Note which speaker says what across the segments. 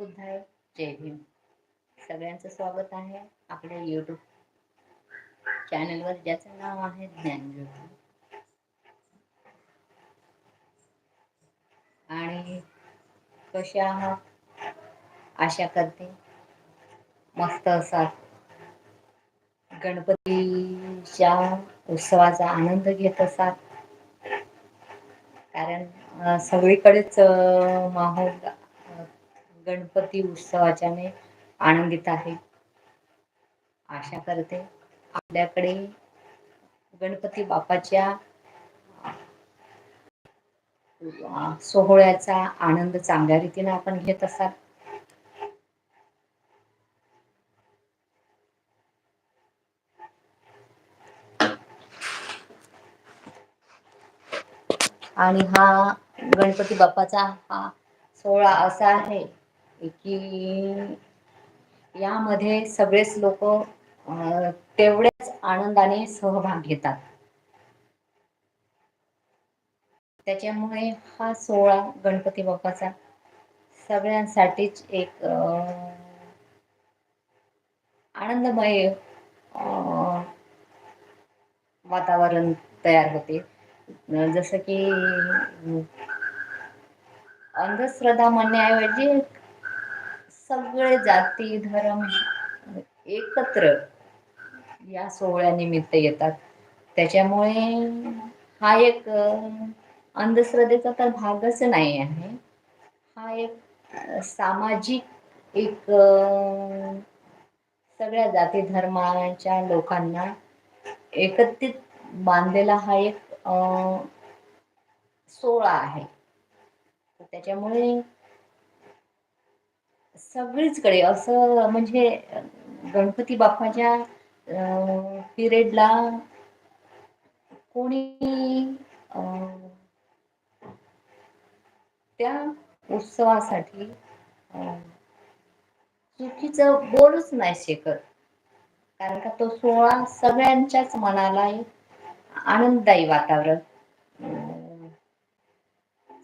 Speaker 1: बुद्धाय जय भीम. सगळ्यांचं स्वागत आहे आपल्या युट्यूब चॅनलवर ज्याचं नाव आहे ज्ञानज्योती आणि कसे आहात? आशा करते मस्त असाल. गणपतीच्या उत्सवाचा आनंद घेत असाल. कारण सगळीकडेच माहोल गणपती उत्सवाच्याने आनंदित आहे. आशा करते आपल्याकडे गणपती बाप्पाच्या सोहळ्याचा आनंद चांगल्या रीतीने आपण घेत असाल. आणि हा गणपती बाप्पाचा हा सोहळा असा आहे की यामध्ये सगळेच लोक तेवढ्याच आनंदाने सहभाग घेतात. त्याच्यामुळे हा सोहळा गणपती बाप्पाचा सगळ्यांसाठीच एक आनंदमय वातावरण तयार होते. जसं की अंधश्रद्धा म्हणण्याऐवजी सगळे जाती धर्म एकत्र या सोहळ्यानिमित्त येतात. त्याच्यामुळे हा एक अंधश्रद्धेचा तर भागच नाही आहे. हा एक सामाजिक एक सगळ्या जाती धर्माच्या लोकांना एकत्रित बांधलेला हा एक सोहळा आहे. त्याच्यामुळे सगळीचकडे असं म्हणजे गणपती बाप्पाच्या पिरियडला कोणी अं त्या उत्सवासाठी चुकीचं बोलूच नाही शेखर कारण का तो सोहळा सगळ्यांच्याच मनाला आनंददायी वातावरण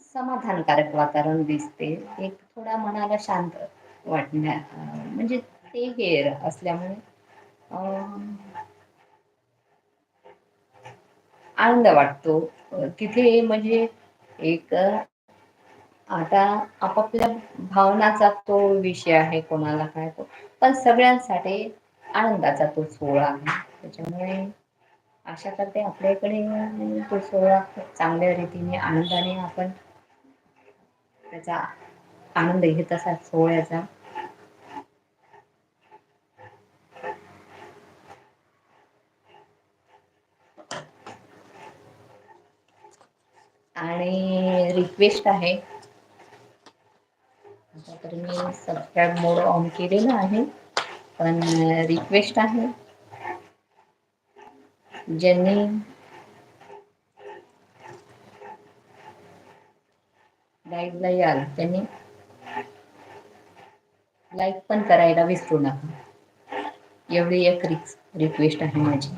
Speaker 1: समाधानकारक वातावरण दिसते. एक थोडा मनाला शांत वाटण्या म्हणजे ते हे असल्यामुळे आनंद वाटतो. तिथे म्हणजे एक आता आपापल्या भावनाचा तो विषय आहे कोणाला काय तो पण सगळ्यांसाठी आनंदाचा तो सोहळा आहे. त्याच्यामुळे आशा करते आपल्याकडे तो सोहळा खूप चांगल्या रीतीने आनंदाने आपण त्याचा आनंद घेत असा सोहळ्याचा. आणि रिक्वेस्ट आहे. आता तर मी सबस्क्राईब मोड ऑन केलेलं आहे. पण रिक्वेस्ट आहे. ज्यांनी लाईव्हला याल त्यांनी लाईक पण करायला विसरू नका. एवढी एक रिक्स रिक्वेस्ट आहे माझी.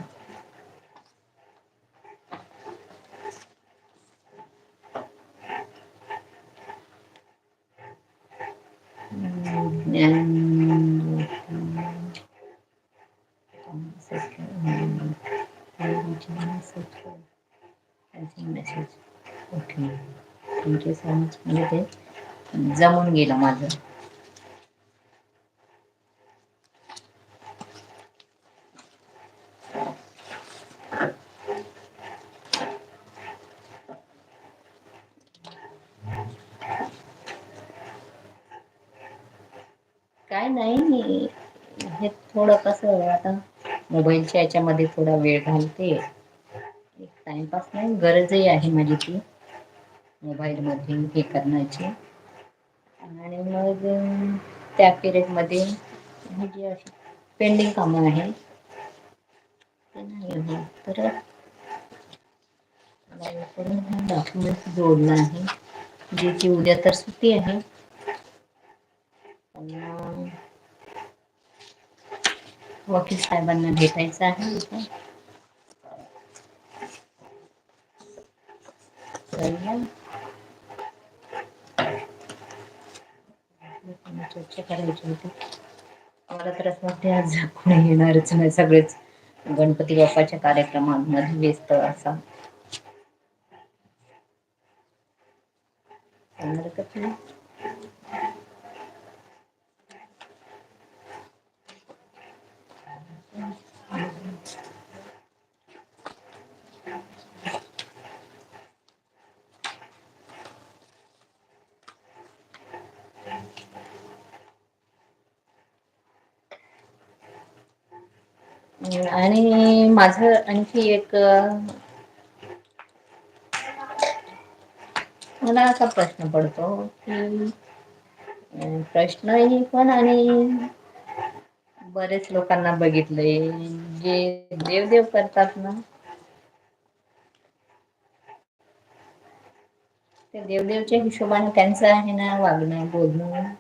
Speaker 1: म्हणजे ते जमून गेलं माझं. काय नाही हे थोडं कसं आता मोबाईलच्या याच्यामध्ये थोडा वेळ घालते. एक टाइमपास नाही गरजही आहे माझी ती. मोबाईलमध्ये हे करण्याचे. आणि मग त्या पिरियडमध्ये म्हणजे अशी पेंडिंग कामं आहे ते नाही तर डॉक्युमेंट जोडणं आहे. जे की उद्या तर सुट्टी आहे. पण वकील साहेबांना भेटायचं आहे चर्चा करायची होती मला तर असं वाटते आज कोणी येणारच नाही. सगळेच गणपती बाप्पाच्या कार्यक्रमांमध्ये व्यस्त असा. हरकत नाही आणि माझ आणखी एक मला असा प्रश्न पडतो की प्रश्नही पण आणि बरेच लोकांना बघितलंय. जे देवदेव करतात ना ते देवदेवच्या हिशोबाने त्यांचं आहे ना वागणं बोलणं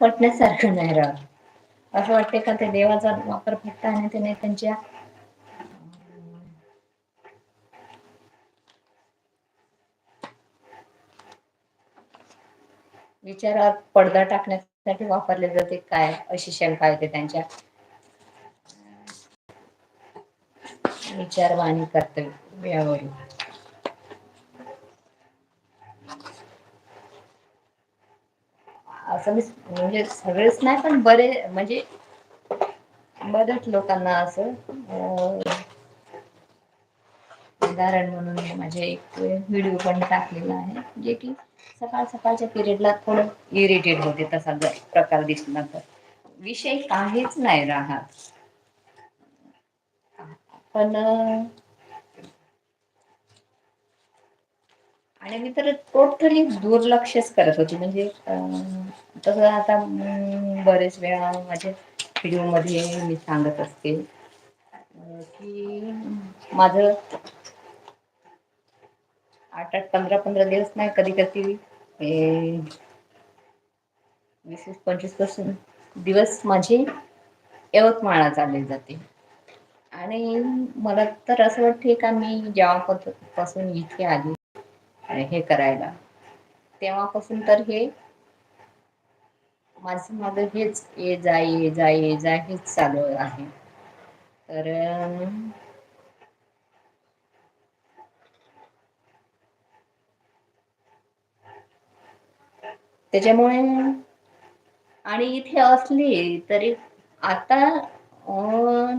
Speaker 1: पटण्यासारखं नाही राहत. असं वाटते का ते देवाचा वापर फक्त आणि त्याने त्यांच्या विचारात पडदा टाकण्यासाठी वापरले जाते काय? अशी शंका येते त्यांच्या. विचारवाणी कर्तव्य असं मी म्हणजे सगळेच नाही पण बरे म्हणजे बऱ्याच लोकांना असं उदाहरण म्हणून माझे एक व्हिडिओ पण टाकलेला आहे जे की सकाळ सकाळच्या पिरियडला थोडं इरिटेट होते तसा जर प्रकार दिसला तर. विषय काहीच नाही राहत. पण आणि मी तर टोटली दुर्लक्षच करत होती. म्हणजे तसं आता बरेच वेळा माझ्या व्हिडिओमध्ये मी सांगत असते की माझ आठ आठ पंधरा पंधरा दिवस नाही कधी कधी वीस वीस पंचवीसपासून दिवस माझे यवतमाळला चालले जाते. आणि मला तर असं वाटते का मी जेव्हापासून इथे आली हे करायला. तेव्हापासून तर हे माझं माझं हेच ये जा ये जा ये जा हेच चालू आहे. तर त्याच्यामुळे आणि इथे असली तरी आता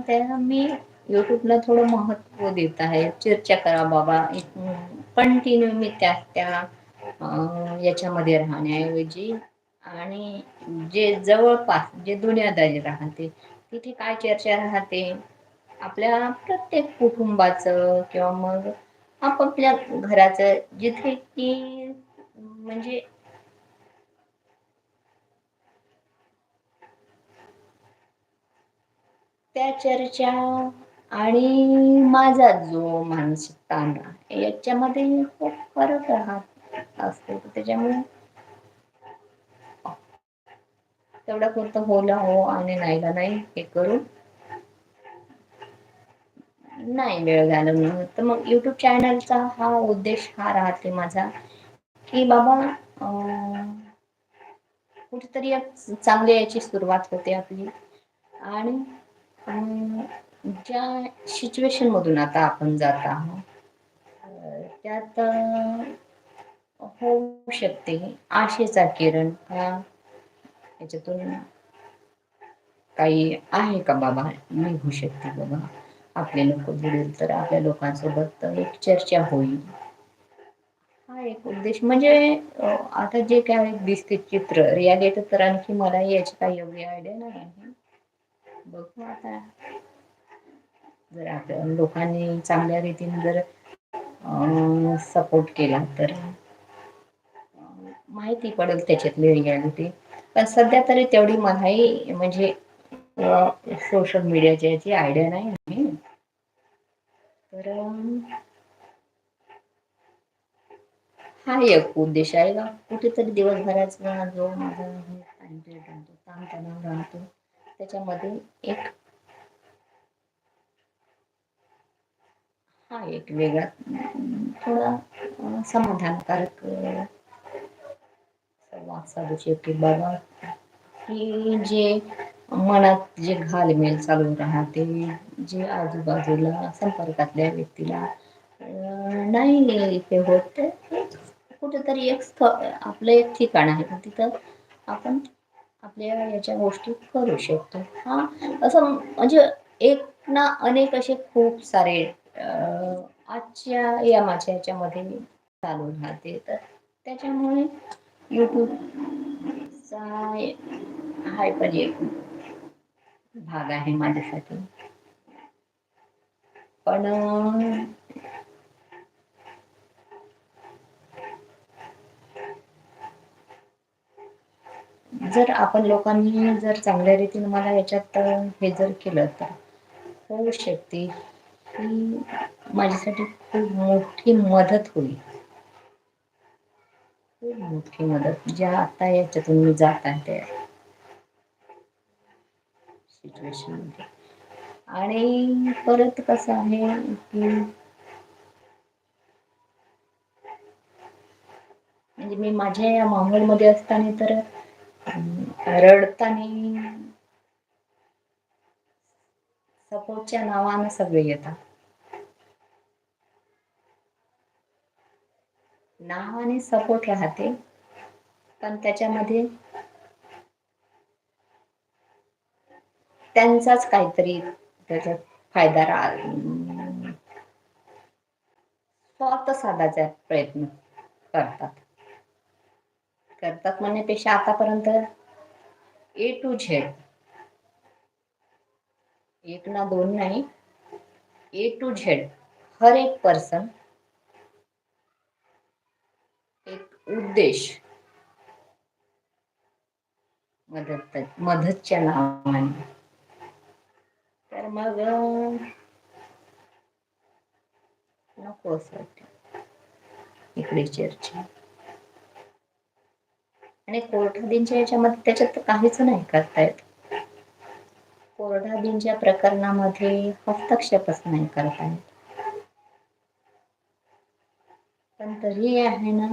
Speaker 1: त्या मी युट्यूबला थोडं महत्त्व देत आहे. चर्चा करा बाबा. कंटिन्यू मी त्या त्या याच्यामध्ये राहण्याऐवजी आणि जे जवळपास जे दुनियादारी राहते तिथे काय चर्चा राहते? आपल्या प्रत्येक कुटुंबाचं किंवा मग आपापल्या घराचं जिथे की म्हणजे त्या चर्चा आणि माझा जो मानसिक ताण याच्यामध्ये खूप फरक राहत असतो. त्याच्यामुळे तेवढा पुरतं होला हो आणि नाहीला नाही हे करून नाही वेळ झाला म्हणून तर मग युट्यूब चॅनलचा हा उद्देश हा राहते माझा की बाबा कुठेतरी चांगली याची सुरुवात होते आपली. आणि ज्या सिच्युएशन मधून आता आपण जात आहोत त्यात होऊ शकते. आशेचा किरण हा याच्यातून काही आहे का बाबा? निघू शकते बाबा. आपले लोक बुडल तर आपल्या लोकांसोबत एक चर्चा होईल. हा एक उद्देश. म्हणजे आता जे काय दिसते चित्र रियालिटी तर आणखी मला याची काही एवढी आयडिया नाही आहे. बघू आता. जर आपल्या लोकांनी चांगल्या रीतीने जर सपोर्ट केला तर माहिती पडेल त्याच्यातली रियालिटी पण सध्या तरी तेवढी मलाही म्हणजे सोशल मीडियाची याची आयडिया नाही आहे तर हा एक उद्देश आहे का कुठेतरी दिवसभराचा जो माझा ताणतणाव राहतो. त्याच्यामध्ये एक हा एक वेगळा थोडा समाधानकारक संवाद साधू शकते बाबा की जे मनात जे घालमेल चालून राहते जे आजूबाजूला संपर्कातल्या व्यक्तीला नाही ते होत कुठेतरी एक स्थ आपलं एक ठिकाण आहे. तिथं आपण आपल्या याच्या गोष्टी करू शकतो. हा असं म्हणजे एक ना अनेक असे खूप सारे आजच्या या माझ्या याच्यामध्ये चालून राहते. तर त्याच्यामुळे युट्यूब हाय पण एक म्हणजे भाग आहे माझ्यासाठी. पण जर आपण लोकांनी जर चांगल्या रीतीने मला याच्यात हे जर केलं तर होऊ शकते. ती माझ्यासाठी खूप मोठी मदत होईल. खूप मोठी मदत. ज्या आता याच्यातून मी जात आहे त्या सिच्युएशनमध्ये. आणि परत कसं आहे की म्हणजे मी माझ्या या माहोलमध्ये असताना तर रडताना सपोर्टच्या नावानं सगळे येतात. नावाने सपोर्ट राहते पण त्याच्यामध्ये त्यांचाच काहीतरी त्याचा फायदा स्वार्थ साधायचा प्रयत्न करतात. करतात म्हणण्यापेक्षा आतापर्यंत ए टू झेड एक ना दोन नाही. ए टू झेड हर एक पर्सन एक उद्देश. मदत मदतच्या नावाने. तर मग नको असं इकडे चर्चा आणि कोर्टाधीनच्या याच्यामध्ये त्याच्यात काहीच नाही करतायत कोरडाबींच्या प्रकरणामध्ये हस्तक्षेपच नाही करतायत. पण तरी आहे ना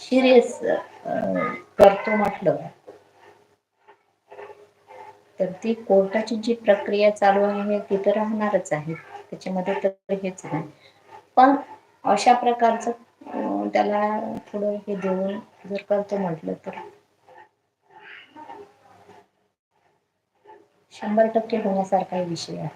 Speaker 1: सिरियस करतो म्हटलं. तर ती कोर्टाची जी प्रक्रिया चालू आहे ती तर राहणारच आहे. त्याच्यामध्ये तर हेच नाही पण अशा प्रकारचं त्याला थोडं हे देऊन जर करतो म्हटलं तर शंभर टक्के होण्यासारखा विषय आहे.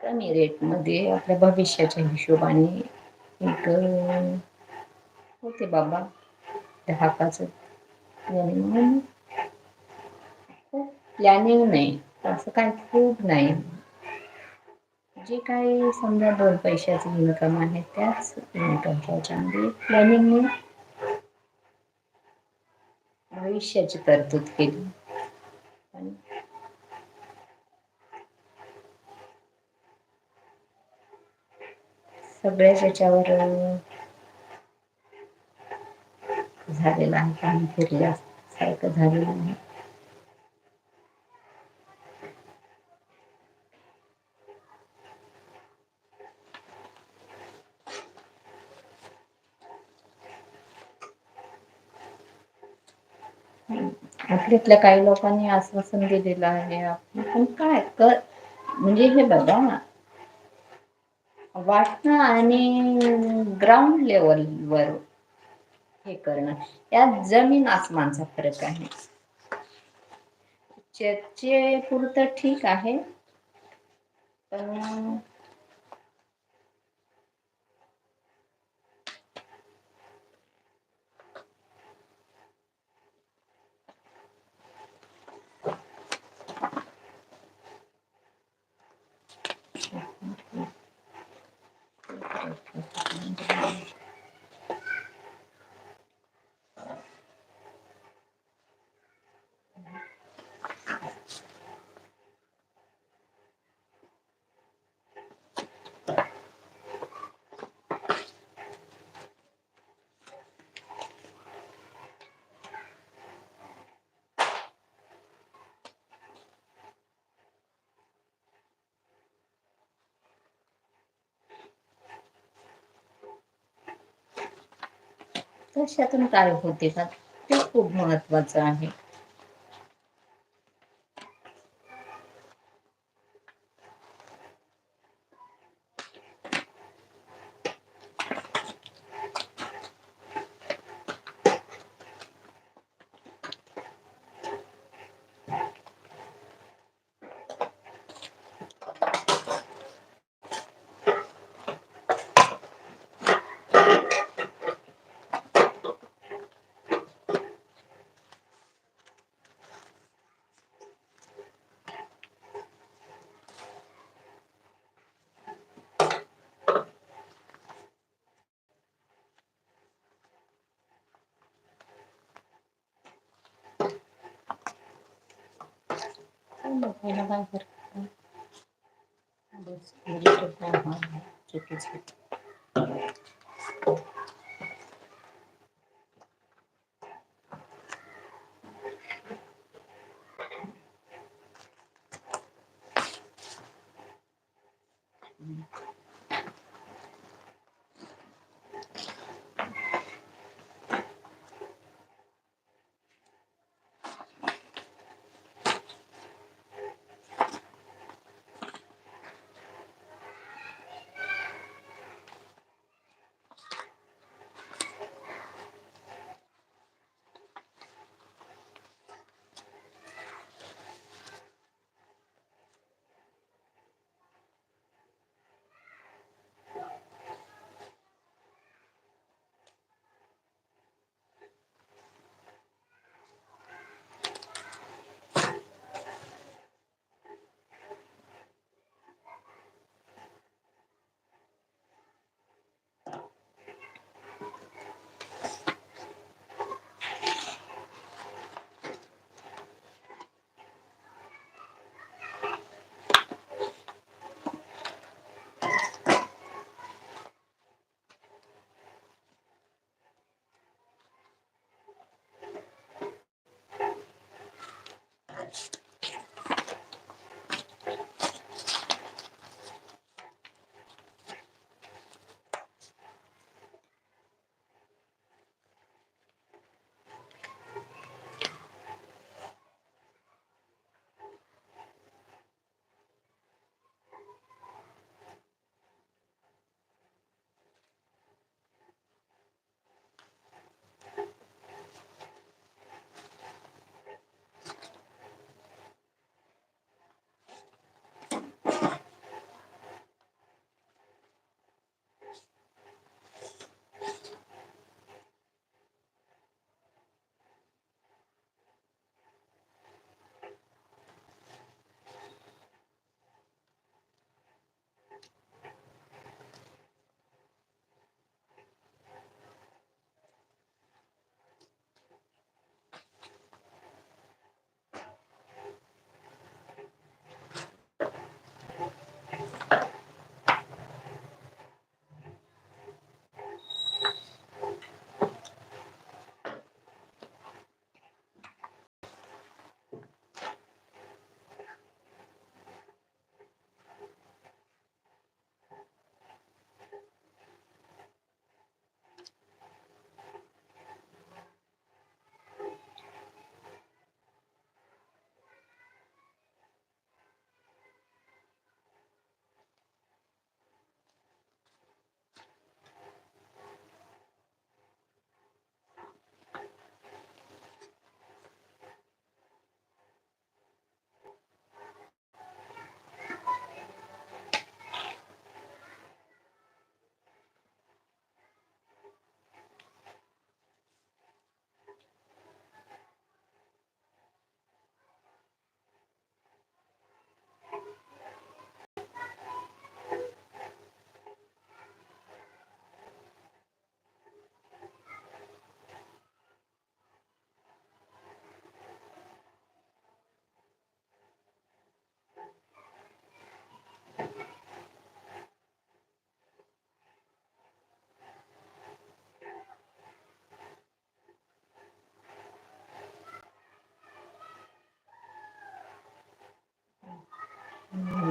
Speaker 1: कमी रेटमध्ये आपल्या भविष्याच्या हिशोबाने एक होते बाबा. दहाकाच म्हणून खूप प्लॅनिंग नाही. असं काही खूप नाही. जे काही समजा दोन पैशाचे इन्कम आहे त्याच इन्कमच्यामध्ये प्लॅनिंग भविष्याची तरतूद केली. आणि सगळ्याच याच्यावर झालेलं आहे पाणी फिरल्या सारखं झालेलं आहे आपल्यातल्या काही लोकांनी आश्वासन दिलेलं आहे. पण काय कर म्हणजे हे बघा ना. वाटणं आणि ग्राउंड लेवल वर हे करणं. यात जमीन आसमानचा फरक आहे. चर्चे पुरतं ठीक आहे. पण कशातून काय होते का? ते खूप महत्वाचं आहे. बघायला बाहेर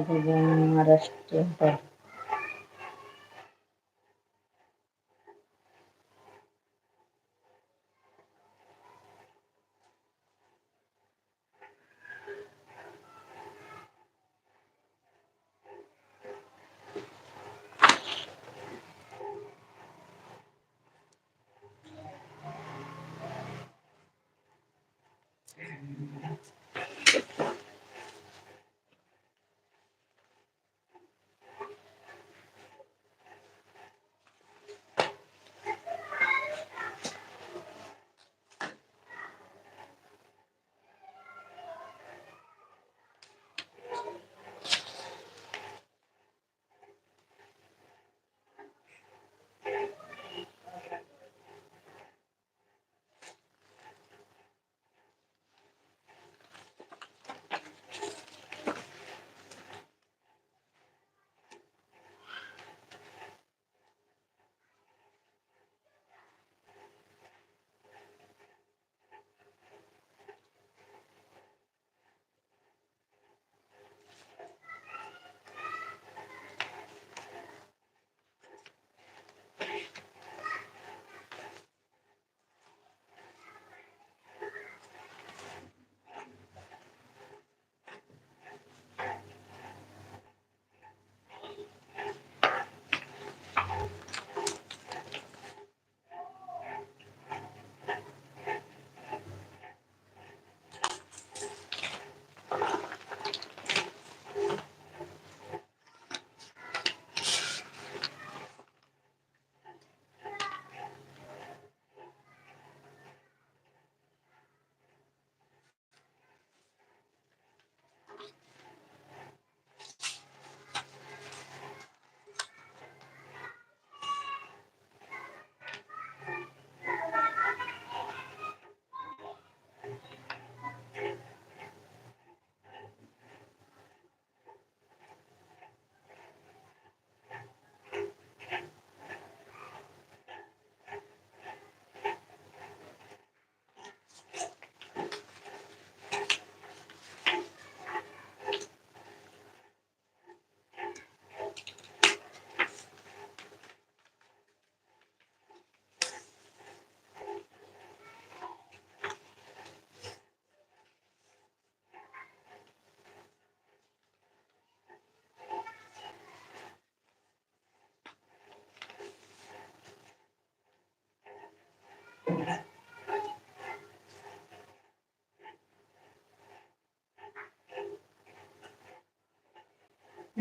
Speaker 1: माझे महाराष्ट्र भर Thank you.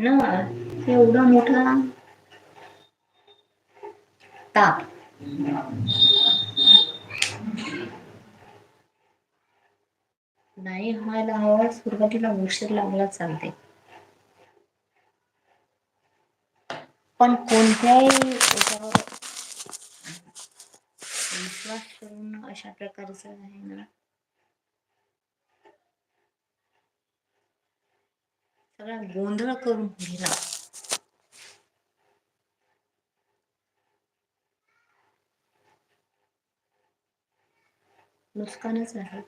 Speaker 1: ना एवढा मोठा? ताप. नाही व्हायला हवा सुरुवातीला उशीर लागला चालते. पण कोणत्याही याच्यावर विश्वास करून अशा प्रकारचं आहे ना? सगळा गोंधळ करून दिला. नुकसानच आहे